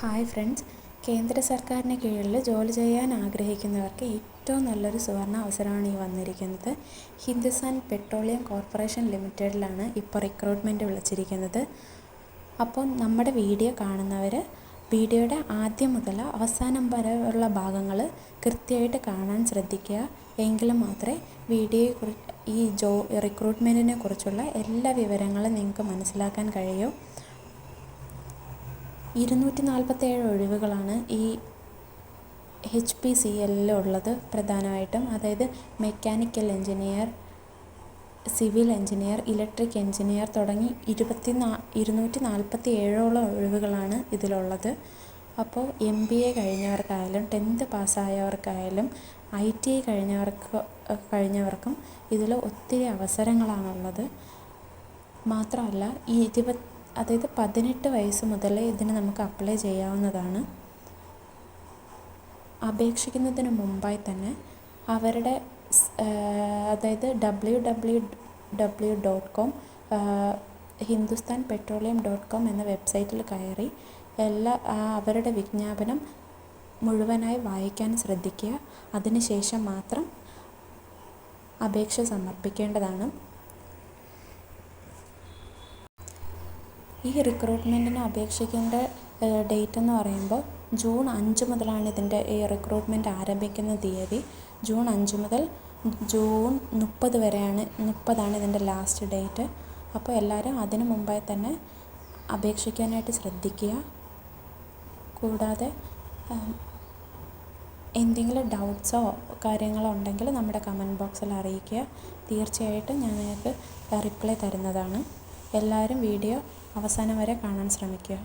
Hi friends. കേന്ദ്ര സർക്കാരിന് കീഴിൽ ജോലി ചെയ്യാൻ ആഗ്രഹിക്കുന്നവർക്ക് ഏറ്റവും നല്ലൊരു സുവർണ അവസരമാണ് ഈ വന്നിരിക്കുന്നത്. ഹിന്ദുസ്ഥാൻ പെട്രോളിയം കോർപ്പറേഷൻ ലിമിറ്റഡിലാണ് ഇപ്പോൾ റിക്രൂട്ട്മെന്റ് വിളിച്ചിരിക്കുന്നത്. അപ്പോൾ നമ്മുടെ വീഡിയോ കാണുന്നവർ വീഡിയോയുടെ ആദ്യം മുതൽ അവസാനം വരെയുള്ള ഭാഗങ്ങൾ കൃത്യമായിട്ട് കാണാൻ ശ്രദ്ധിക്കുക. എങ്കിലും മാത്രമേ വീഡിയോയെ ഈ ജോ റിക്രൂട്ട്മെന്റിനെ കുറിച്ചുള്ള എല്ലാ വിവരങ്ങളും നിങ്ങൾക്ക് മനസ്സിലാക്കാൻ കഴിയൂ. ഇരുന്നൂറ്റി നാൽപ്പത്തേഴ് ഒഴിവുകളാണ് ഈ എച്ച് പി സി എല്ലിലുള്ളത് പ്രധാനമായിട്ടും. അതായത് mechanical engineer civil engineer electric engineer തുടങ്ങി ഇരുപത്തി നാ ഇരുന്നൂറ്റി നാൽപ്പത്തി ഏഴോളം ഒഴിവുകളാണ് ഇതിലുള്ളത്. അപ്പോൾ എം ബി എ കഴിഞ്ഞവർക്കായാലും ടെൻത്ത് പാസ്സായവർക്കായാലും ഐ ടി ഐ കഴിഞ്ഞവർക്ക് കഴിഞ്ഞവർക്കും ഇതിൽ ഒത്തിരി അവസരങ്ങളാണുള്ളത്. മാത്രമല്ല ഈ ഇരുപത്തി അതായത് പതിനെട്ട് വയസ്സ് മുതൽ ഇതിന് നമുക്ക് അപ്ലൈ ചെയ്യാവുന്നതാണ്. അപേക്ഷിക്കുന്നതിന് മുമ്പായി തന്നെ അവരുടെ അതായത് W W W dot com Hindustan petroleum dot com എന്ന വെബ്സൈറ്റിൽ കയറി എല്ലാ അവരുടെ വിജ്ഞാപനം മുഴുവനായി വായിക്കാൻ ശ്രദ്ധിക്കുക. അതിനുശേഷം മാത്രം അപേക്ഷ സമർപ്പിക്കേണ്ടതാണ്. ഈ റിക്രൂട്ട്മെന്റിന് അപേക്ഷിക്കേണ്ട ഡേറ്റ് എന്ന് പറയുമ്പോൾ ജൂൺ അഞ്ച് മുതലാണ് ഇതിന്റെ ഈ റിക്രൂട്ട്മെന്റ് ആരംഭിക്കുന്ന തീയതി. ജൂൺ അഞ്ച് മുതൽ ജൂൺ മുപ്പത് വരെയാണ് മുപ്പതാണ് ഇതിന്റെ ലാസ്റ്റ് ഡേറ്റ് അപ്പോൾ എല്ലാവരും അതിന് മുമ്പായി തന്നെ അപേക്ഷിക്കാനായിട്ട് ശ്രദ്ധിക്കുക. കൂടാതെ എന്തെങ്കിലും ഡൗട്ട്സോ കാര്യങ്ങളോ ഉണ്ടെങ്കിൽ നമ്മുടെ കമന്റ് ബോക്സിൽ അറിയിക്കുക. തീർച്ചയായിട്ടും ഞാൻ നിങ്ങൾക്ക് റിപ്ലൈ തരുന്നതാണ്. എല്ലാവരും വീഡിയോ അവസാനം വരെ കാണാൻ ശ്രമിക്കുക.